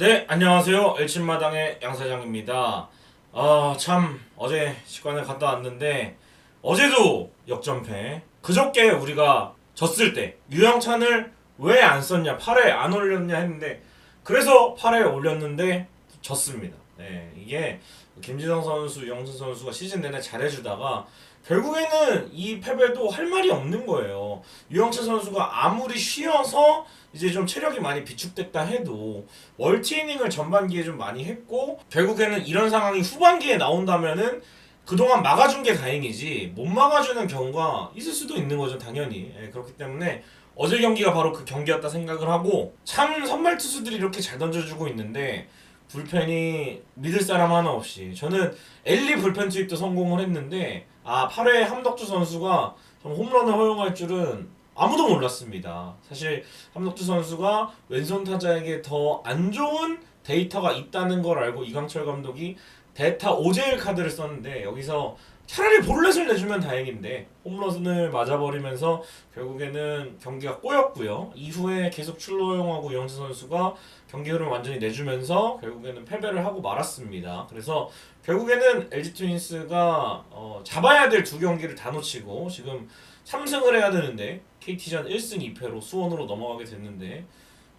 네, 안녕하세요. 엘친마당의 양사장입니다. 아, 참 어제 식관을 갔다 왔는데 어제도 역전패. 그저께 우리가 졌을 때 유영찬을 왜 안 썼냐, 8회 안 올렸냐 했는데 그래서 8회 올렸는데 졌습니다. 네, 이게 김진성 선수, 유영찬 선수가 시즌 내내 잘해주다가 결국에는 이 패배도 할 말이 없는 거예요. 유영찬 선수가 아무리 쉬어서 이제 좀 체력이 많이 비축됐다 해도 월티이닝을 전반기에 좀 많이 했고 결국에는 이런 상황이 후반기에 나온다면은 그동안 막아준 게 다행이지 못 막아주는 경우가 있을 수도 있는 거죠 당연히 예, 그렇기 때문에 어제 경기가 바로 그 경기였다 생각을 하고 참 선발 투수들이 이렇게 잘 던져주고 있는데 불펜이 믿을 사람 하나 없이 저는 엘리 불펜 투입도 성공을 했는데 아 8회 함덕주 선수가 좀 홈런을 허용할 줄은 아무도 몰랐습니다. 사실 함덕주 선수가 왼손 타자에게 더 안 좋은 데이터가 있다는 걸 알고 이강철 감독이 데이터 오제일 카드를 썼는데 여기서 차라리 볼넷을 내주면 다행인데 홈런을 맞아버리면서 결국에는 경기가 꼬였고요. 이후에 계속 출루 허용하고 이영수 선수가 경기 흐름 완전히 내주면서 결국에는 패배를 하고 말았습니다. 그래서 결국에는 LG 트윈스가 어, 잡아야 될 두 경기를 다 놓치고 지금 3승을 해야 되는데 KT전 1승 2패로 수원으로 넘어가게 됐는데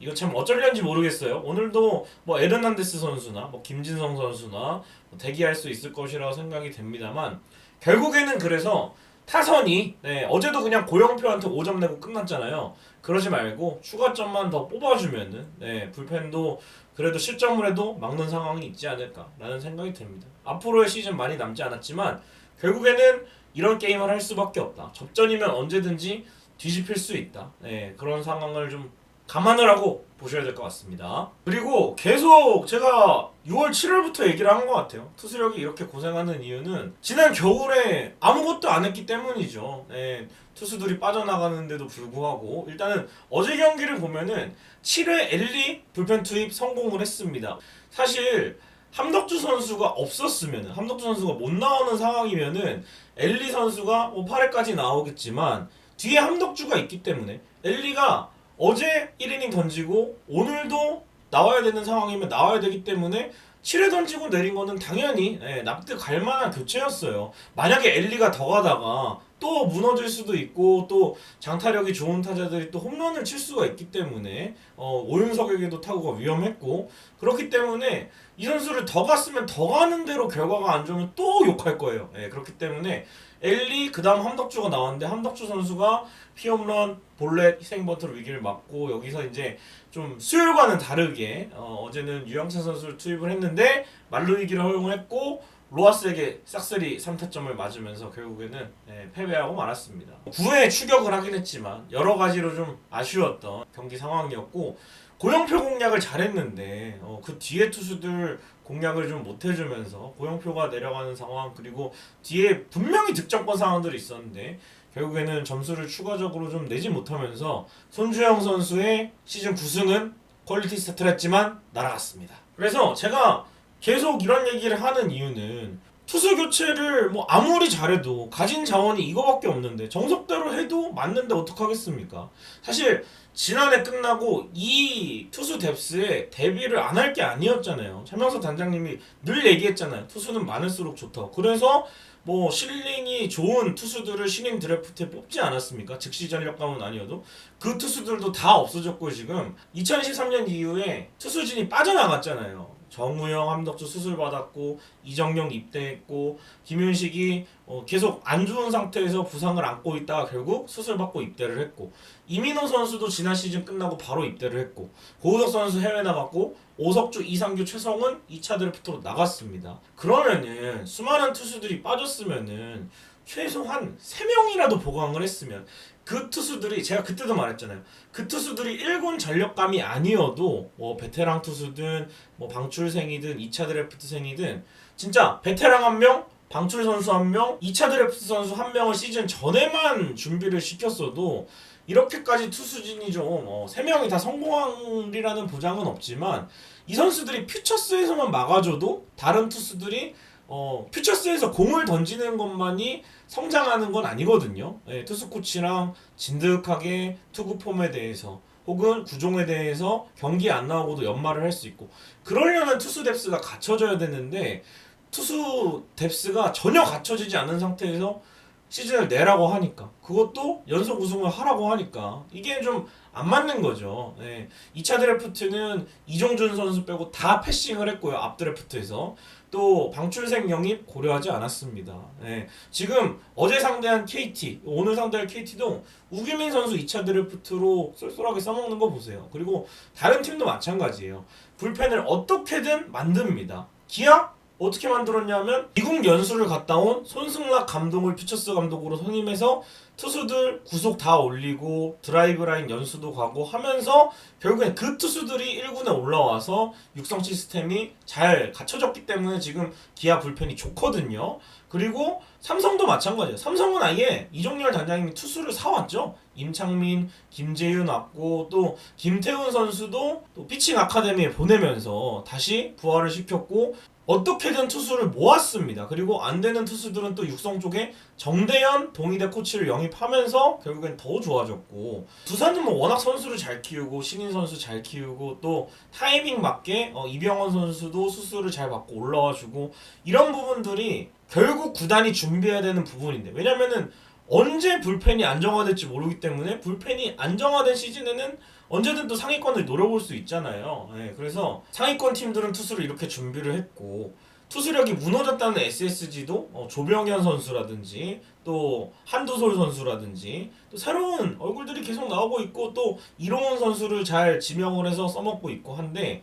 이거 참 어쩔련지 모르겠어요. 오늘도 뭐 에르난데스 선수나 뭐 김진성 선수나 뭐 대기할 수 있을 것이라고 생각이 됩니다만 결국에는 그래서 타선이 네, 어제도 그냥 고영표한테 5점 내고 끝났잖아요. 그러지 말고 추가점만 더 뽑아주면은 네, 불펜도 그래도 실점을 해도 막는 상황이 있지 않을까라는 생각이 듭니다. 앞으로의 시즌 많이 남지 않았지만 결국에는 이런 게임을 할 수밖에 없다. 접전이면 언제든지 뒤집힐 수 있다. 네, 그런 상황을 좀 감안을 하고 보셔야 될 것 같습니다. 그리고 계속 제가 6월 7월부터 얘기를 한 것 같아요. 투수력이 이렇게 고생하는 이유는 지난 겨울에 아무것도 안 했기 때문이죠. 네, 투수들이 빠져나가는데도 불구하고 일단은 어제 경기를 보면은 7회 엘리 불펜 투입 성공을 했습니다. 사실 함덕주 선수가 없었으면 함덕주 선수가 못 나오는 상황이면은 엘리 선수가 뭐 8회까지 나오겠지만 뒤에 함덕주가 있기 때문에 엘리가 어제 1이닝 던지고 오늘도 나와야 되는 상황이면 나와야 되기 때문에 7회 던지고 내린 거는 당연히 예, 납득 갈 만한 교체였어요. 만약에 엘리가 더 가다가 또 무너질 수도 있고 또 장타력이 좋은 타자들이 또 홈런을 칠 수가 있기 때문에 어, 오윤석에게도 타구가 위험했고 그렇기 때문에 이 선수를 더 갔으면 더 가는 대로 결과가 안 좋으면 또 욕할 거예요. 예, 그렇기 때문에 엘리 그다음 함덕주가 나왔는데 함덕주 선수가 피홈런 볼넷 희생버터로 위기를 맞고 여기서 이제 좀 수요일과는 다르게 어, 어제는 유영찬 선수를 투입을 했는데 말루 위기를 허용을 했고 로하스에게 싹쓸이 3타점을 맞으면서 결국에는 예, 패배하고 말았습니다. 9회에 추격을 하긴 했지만 여러 가지로 좀 아쉬웠던 경기 상황이었고 고영표 공략을 잘했는데 어, 그 뒤에 투수들 공략을 좀 못해주면서 고영표가 내려가는 상황 그리고 뒤에 분명히 득점권 상황들이 있었는데 결국에는 점수를 추가적으로 좀 내지 못하면서 손주영 선수의 시즌 9승은 퀄리티 스타트를 했지만 날아갔습니다. 그래서 제가 계속 이런 얘기를 하는 이유는 투수 교체를 뭐 아무리 잘해도 가진 자원이 이거밖에 없는데 정석대로 해도 맞는데 어떡하겠습니까? 사실 지난해 끝나고 이 투수 뎁스에 데뷔를 안 할 게 아니었잖아요. 최명석 단장님이 늘 얘기했잖아요. 투수는 많을수록 좋다고. 그래서 뭐 실링이 좋은 투수들을 신인 드래프트에 뽑지 않았습니까? 즉시 전력감은 아니어도 그 투수들도 다 없어졌고 지금 2023년 이후에 투수진이 빠져나갔잖아요. 정우영, 함덕주 수술 받았고 이정용 입대했고 김윤식이 어, 계속 안 좋은 상태에서 부상을 안고 있다가 결국 수술 받고 입대를 했고 이민호 선수도 지난 시즌 끝나고 바로 입대를 했고 고우석 선수 해외 나갔고 오석주, 이상규, 최성은 2차 드래프트로 나갔습니다. 그러면은 수많은 투수들이 빠졌으면은 최소 한 3명이라도 보강을 했으면 그 투수들이 제가 그때도 말했잖아요. 그 투수들이 1군 전력감이 아니어도 뭐 베테랑 투수든 뭐 방출생이든 2차 드래프트생이든 진짜 베테랑 한 명, 방출 선수 한 명, 2차 드래프트 선수 한 명을 시즌 전에만 준비를 시켰어도 이렇게까지 투수진이 좀 어, 3명이 다 성공하리라는 보장은 없지만 이 선수들이 퓨처스에서만 막아줘도 다른 투수들이 어, 퓨처스에서 공을 던지는 것만이 성장하는 건 아니거든요. 예, 투수 코치랑 진득하게 투구 폼에 대해서 혹은 구종에 대해서 경기 안 나오고도 연말을 할 수 있고 그러려면 투수 뎁스가 갖춰져야 되는데 투수 뎁스가 전혀 갖춰지지 않은 상태에서 시즌을 내라고 하니까 그것도 연속 우승을 하라고 하니까 이게 좀 안 맞는 거죠. 네. 2차 드래프트는 이종준 선수 빼고 다 패싱을 했고요. 앞 드래프트에서 또 방출생 영입 고려하지 않았습니다. 네. 지금 어제 상대한 KT, 오늘 상대할 KT도 우규민 선수 2차 드래프트로 쏠쏠하게 써먹는 거 보세요. 그리고 다른 팀도 마찬가지예요. 불펜을 어떻게든 만듭니다. 기아 어떻게 만들었냐면 미국 연수를 갔다 온 손승락 감독을 퓨처스 감독으로 선임해서 투수들 구속 다 올리고 드라이브 라인 연수도 가고 하면서 결국엔 그 투수들이 1군에 올라와서 육성 시스템이 잘 갖춰졌기 때문에 지금 기아 불펜이 좋거든요. 그리고 삼성도 마찬가지예요. 삼성은 아예 이종열 단장님이 투수를 사왔죠. 임창민, 김재윤 왔고 또 김태훈 선수도 또 피칭 아카데미에 보내면서 다시 부활을 시켰고 어떻게든 투수를 모았습니다. 그리고 안 되는 투수들은 또 육성 쪽에 정대현 동의대 코치를 영 입하면서 결국엔 더 좋아졌고 두산은 뭐 워낙 선수를 잘 키우고 신인 선수 잘 키우고 또 타이밍 맞게 어, 이병헌 선수도 수술을 잘 받고 올라와주고 이런 부분들이 결국 구단이 준비해야 되는 부분인데 왜냐면은 언제 불펜이 안정화될지 모르기 때문에 불펜이 안정화된 시즌에는 언제든 또 상위권을 노려볼 수 있잖아요. 네, 그래서 상위권 팀들은 투수를 이렇게 준비를 했고 투수력이 무너졌다는 SSG도 어, 조병현 선수라든지 또 한두솔 선수라든지 또 새로운 얼굴들이 계속 나오고 있고 또 이동원 선수를 잘 지명을 해서 써먹고 있고 한데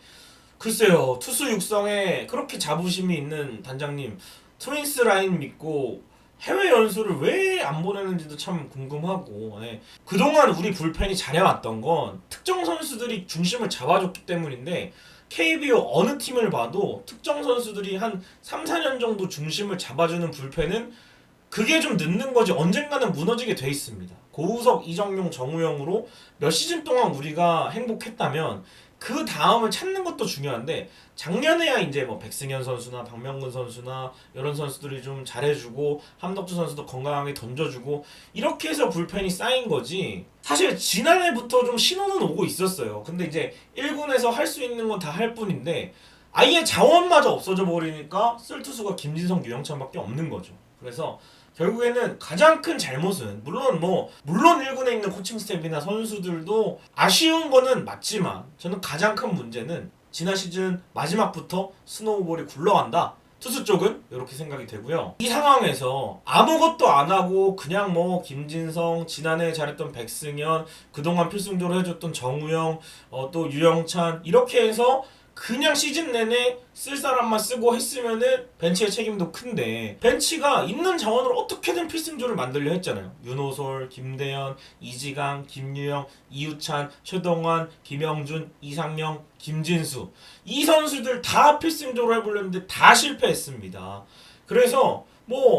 글쎄요 투수 육성에 그렇게 자부심이 있는 단장님 트윈스 라인 믿고 해외 연수를 왜 안 보내는지도 참 궁금하고 예. 그동안 우리 불펜이 잘해왔던 건 특정 선수들이 중심을 잡아줬기 때문인데 KBO 어느 팀을 봐도 특정 선수들이 한 3, 4년 정도 중심을 잡아주는 불펜은 그게 좀 늦는 거지 언젠가는 무너지게 돼 있습니다. 고우석, 이정용, 정우영으로 몇 시즌 동안 우리가 행복했다면 그 다음을 찾는 것도 중요한데 작년에야 이제 뭐 백승현 선수나 박명근 선수나 이런 선수들이 좀 잘해주고 함덕주 선수도 건강하게 던져주고 이렇게 해서 불펜이 쌓인 거지 사실 지난해부터 좀 신호는 오고 있었어요. 근데 이제 1군에서 할 수 있는 건 다 할 뿐인데 아예 자원마저 없어져 버리니까 쓸 투수가 김진성 유영찬밖에 없는 거죠. 그래서 결국에는 가장 큰 잘못은 물론 뭐 물론 1군에 있는 코칭 스태프나 선수들도 아쉬운 거는 맞지만 저는 가장 큰 문제는 지난 시즌 마지막부터 스노우볼이 굴러간다. 투수 쪽은 이렇게 생각이 되고요. 이 상황에서 아무것도 안 하고 그냥 뭐 김진성, 지난해 잘했던 백승현, 그동안 필승조로 해줬던 정우영, 어, 또 유영찬 이렇게 해서 그냥 시즌 내내 쓸 사람만 쓰고 했으면은 벤치의 책임도 큰데 벤치가 있는 자원으로 어떻게든 필승조를 만들려 했잖아요. 윤호솔, 김대현, 이지강, 김유영, 이유찬, 최동환, 김영준, 이상영, 김진수 이 선수들 다 필승조로 해보려 했는데 다 실패했습니다. 그래서 뭐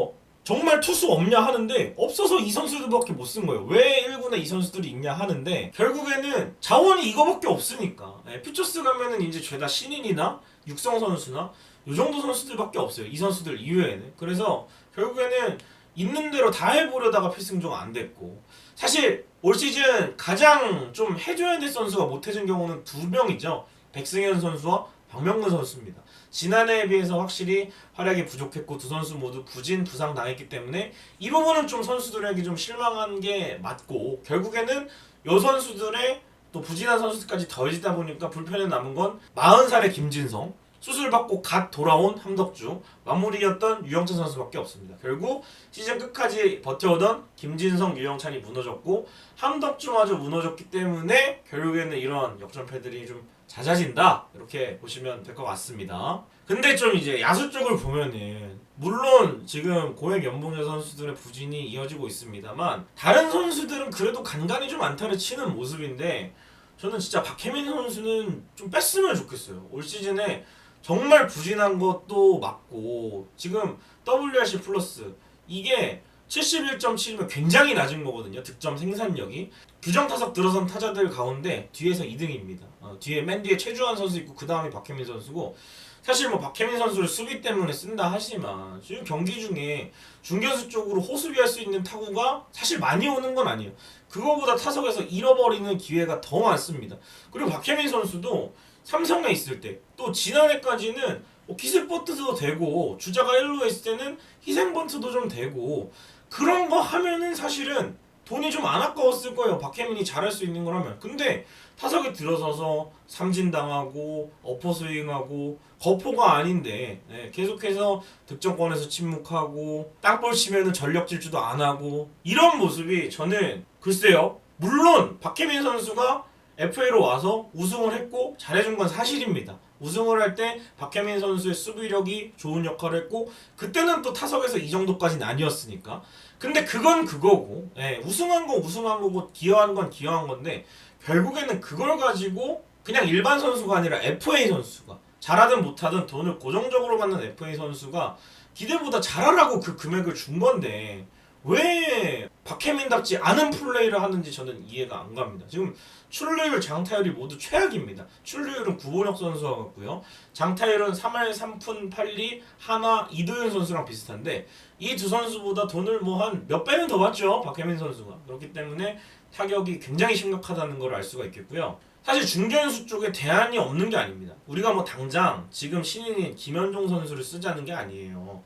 정말 투수 없냐 하는데 없어서 이 선수들밖에 못 쓴 거예요. 왜 1군에 이 선수들이 있냐 하는데 결국에는 자원이 이거밖에 없으니까 예, 퓨처스 가면은 이제 죄다 신인이나 육성 선수나 이 정도 선수들밖에 없어요. 이 선수들 이외에는 그래서 결국에는 있는 대로 다 해보려다가 필승조가 안 됐고 사실 올 시즌 가장 좀 해줘야 될 선수가 못 해준 경우는 두 명이죠. 백승현 선수와 박명근 선수입니다. 지난해에 비해서 확실히 활약이 부족했고 두 선수 모두 부진 부상 당했기 때문에 이 부분은 좀 선수들에게 좀 실망한 게 맞고 결국에는 요 선수들의 또 부진한 선수들까지 더해지다 보니까 불펜에 남은 건 40살의 김진성 수술 받고 갓 돌아온 함덕주 마무리였던 유영찬 선수밖에 없습니다. 결국 시즌 끝까지 버텨오던 김진성, 유영찬이 무너졌고 함덕주마저 무너졌기 때문에 결국에는 이런 역전패들이 좀 잦아진다 이렇게 보시면 될 것 같습니다. 근데 좀 이제 야수 쪽을 보면은 물론 지금 고액 연봉자 선수들의 부진이 이어지고 있습니다만 다른 선수들은 그래도 간간히 좀 안타를 치는 모습인데 저는 진짜 박혜민 선수는 좀 뺐으면 좋겠어요. 올 시즌에 정말 부진한 것도 맞고 지금 WRC 플러스 이게 71.7이면 굉장히 낮은 거거든요. 득점 생산력이 규정 타석 들어선 타자들 가운데 뒤에서 2등입니다. 어, 뒤에 맨 뒤에 최주환 선수 있고 그 다음에 박혜민 선수고 사실 뭐 박혜민 선수를 수비 때문에 쓴다 하지만 지금 경기 중에 중견수 쪽으로 호수비할 수 있는 타구가 사실 많이 오는 건 아니에요. 그거보다 타석에서 잃어버리는 기회가 더 많습니다. 그리고 박혜민 선수도 삼성에 있을 때 또 지난해까지는 뭐 기습번트도 되고 주자가 1루에 있을 때는 희생번트도 좀 되고 그런 거 하면은 사실은 돈이 좀 안 아까웠을 거예요. 박혜민이 잘할 수 있는 걸 하면. 근데 타석에 들어서서 삼진 당하고 어퍼 스윙하고 거포가 아닌데 네, 계속해서 득점권에서 침묵하고 땅볼 치면은 전력 질주도 안 하고 이런 모습이 저는 글쎄요. 물론 박혜민 선수가 FA로 와서 우승을 했고 잘해준 건 사실입니다. 우승을 할 때 박혜민 선수의 수비력이 좋은 역할을 했고 그때는 또 타석에서 이 정도까지는 아니었으니까 근데 그건 그거고 예, 우승한 건 우승한 거고 기여한 건 기여한 건데 결국에는 그걸 가지고 그냥 일반 선수가 아니라 FA 선수가 잘하든 못하든 돈을 고정적으로 받는 FA 선수가 기대보다 잘하라고 그 금액을 준 건데 왜 박혜민답지 않은 플레이를 하는지 저는 이해가 안 갑니다. 지금 출루율, 장타율이 모두 최악입니다. 출루율은 구본혁 선수와 같고요. 장타율은 3할 3푼 8리 하나 이도현 선수랑 비슷한데 이 두 선수보다 돈을 뭐 한 몇 배는 더 받죠. 박혜민 선수가. 그렇기 때문에 타격이 굉장히 심각하다는 걸 알 수가 있겠고요. 사실 중견수 쪽에 대안이 없는 게 아닙니다. 우리가 뭐 당장 지금 신인인 김현종 선수를 쓰자는 게 아니에요.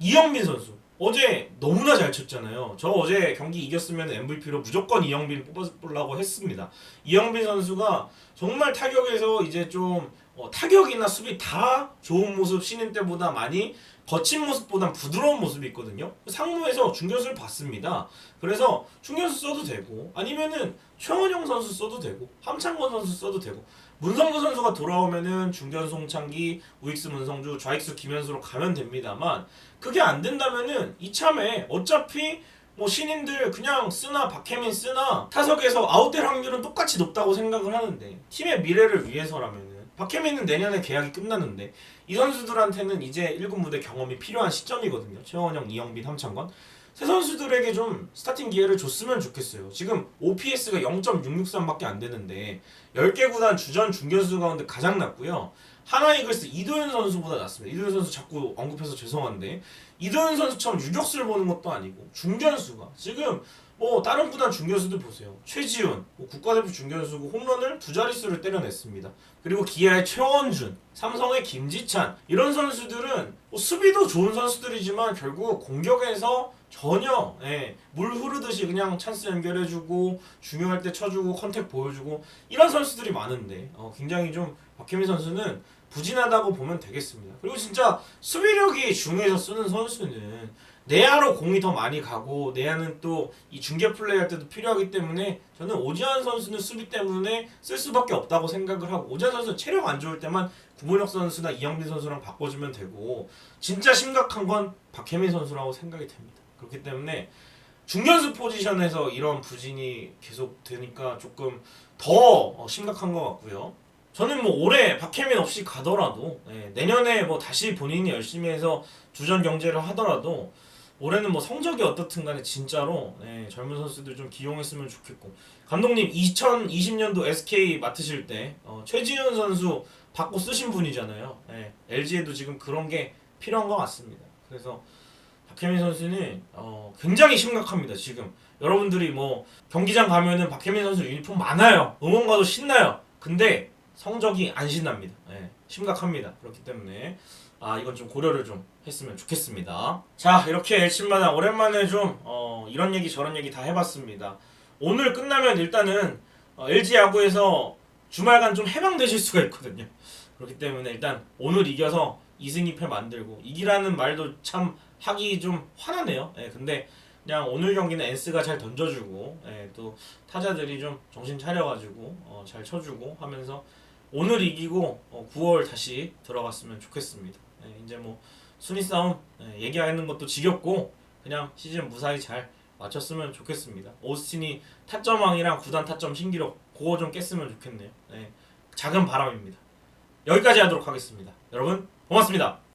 이영민 선수 어제 너무나 잘 쳤잖아요. 저 어제 경기 이겼으면 MVP로 무조건 이영빈 뽑아보려고 했습니다. 이영빈 선수가 정말 타격에서 이제 좀 어, 타격이나 수비 다 좋은 모습 신인 때보다 많이 거친 모습보단 부드러운 모습이 있거든요. 상무에서 중견수를 봤습니다. 그래서 중견수 써도 되고 아니면은 최원영 선수 써도 되고 함창건 선수 써도 되고 문성주 선수가 돌아오면은 중견수 홍창기, 우익수 문성주, 좌익수 김현수로 가면 됩니다만 그게 안 된다면은 이참에 어차피 뭐 신인들 그냥 쓰나 박혜민 쓰나 타석에서 아웃될 확률은 똑같이 높다고 생각을 하는데 팀의 미래를 위해서라면은 박혜민은 내년에 계약이 끝나는데 이 선수들한테는 이제 1군 무대 경험이 필요한 시점이거든요. 최원영, 이영빈, 함창건 새 선수들에게 좀 스타팅 기회를 줬으면 좋겠어요. 지금 OPS가 0.663밖에 안 되는데 10개 구단 주전 중견수 가운데 가장 낮고요. 하나 이글스 이도현 선수보다 낫습니다. 이도현 선수 자꾸 언급해서 죄송한데 이도현 선수처럼 유격수를 보는 것도 아니고 중견수가 지금 뭐 다른 구단 중견수들 보세요. 최지훈 뭐 국가대표 중견수고 홈런을 두 자릿수를 때려냈습니다. 그리고 기아의 최원준, 삼성의 김지찬 이런 선수들은 뭐 수비도 좋은 선수들이지만 결국 공격에서 전혀 예, 물 흐르듯이 그냥 찬스 연결해주고 중요할 때 쳐주고 컨택 보여주고 이런 선수들이 많은데 어, 굉장히 좀 박혜민 선수는 부진하다고 보면 되겠습니다. 그리고 진짜 수비력이 중에서 쓰는 선수는 내야로 공이 더 많이 가고 내야는 또 이 중계 플레이 할 때도 필요하기 때문에 저는 오지환 선수는 수비 때문에 쓸 수밖에 없다고 생각을 하고 오지환 선수는 체력 안 좋을 때만 구본혁 선수나 이영빈 선수랑 바꿔주면 되고 진짜 심각한 건 박혜민 선수라고 생각이 됩니다. 그렇기 때문에 중견수 포지션에서 이런 부진이 계속 되니까 조금 더 어, 심각한 것 같고요. 저는 뭐 올해 박혜민 없이 가더라도 예, 내년에 뭐 다시 본인이 열심히 해서 주전 경제를 하더라도 올해는 뭐 성적이 어떻든 간에 진짜로 예, 젊은 선수들 좀 기용했으면 좋겠고 감독님 2020년도 SK 맡으실 때 어, 최지훈 선수 받고 쓰신 분이잖아요. 예, LG에도 지금 그런 게 필요한 것 같습니다. 그래서 박혜민 선수는 어, 굉장히 심각합니다. 지금 여러분들이 뭐 경기장 가면은 박혜민 선수 유니폼 많아요. 응원 가도 신나요. 근데 성적이 안 신납니다. 예, 심각합니다. 그렇기 때문에 아 이건 좀 고려를 좀 했으면 좋겠습니다. 자 이렇게 엘친마다 오랜만에 좀 어, 이런 얘기 저런 얘기 다 해봤습니다. 오늘 끝나면 일단은 어, LG 야구에서 주말간 좀 해방되실 수가 있거든요. 그렇기 때문에 일단 오늘 이겨서 2승 2패 만들고 이기라는 말도 참 하기 좀 화나네요. 예, 근데 그냥 오늘 경기는 엔스가 잘 던져주고 예, 또 타자들이 좀 정신 차려가지고 어, 잘 쳐주고 하면서 오늘 이기고 어, 9월 다시 들어갔으면 좋겠습니다. 예, 이제 뭐 순위 싸움 예, 얘기하는 것도 지겹고 그냥 시즌 무사히 잘 마쳤으면 좋겠습니다. 오스틴이 타점왕이랑 구단 타점 신기록 그거 좀 깼으면 좋겠네요. 예, 작은 바람입니다. 여기까지 하도록 하겠습니다. 여러분 고맙습니다.